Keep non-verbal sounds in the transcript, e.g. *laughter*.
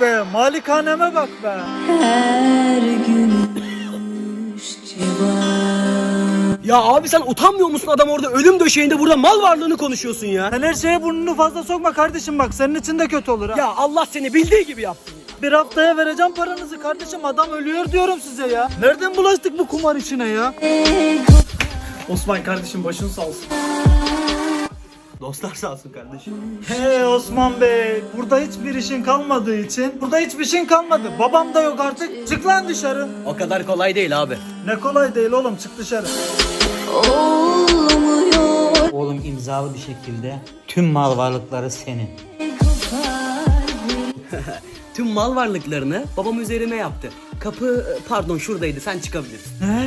be malikaneme bak be. Her gümüş Ya abi sen utanmıyor musun adam orada ölüm döşeğinde burada mal varlığını konuşuyorsun ya. Sen her şeye burnunu fazla sokma kardeşim bak senin için de kötü olur ha. Ya Allah seni bildiği gibi yapsın. Bir haftaya vereceğim paranızı kardeşim adam ölüyor diyorum size ya. Nereden bulaştık bu kumar işine ya? Osman kardeşim başın sağ olsun. Dostlar sağ olsun kardeşim. He Osman Bey, burada hiçbir işin kalmadığı için, burada hiçbir işin kalmadı. Babam da yok artık. Çık lan dışarı. O kadar kolay değil abi. Ne kolay değil oğlum, çık dışarı. olmuyor Oğlum imzalı bir şekilde tüm mal varlıkları senin. *laughs* Tüm mal varlıklarını babam üzerime yaptı. Kapı pardon şuradaydı sen çıkabilirsin. Ne?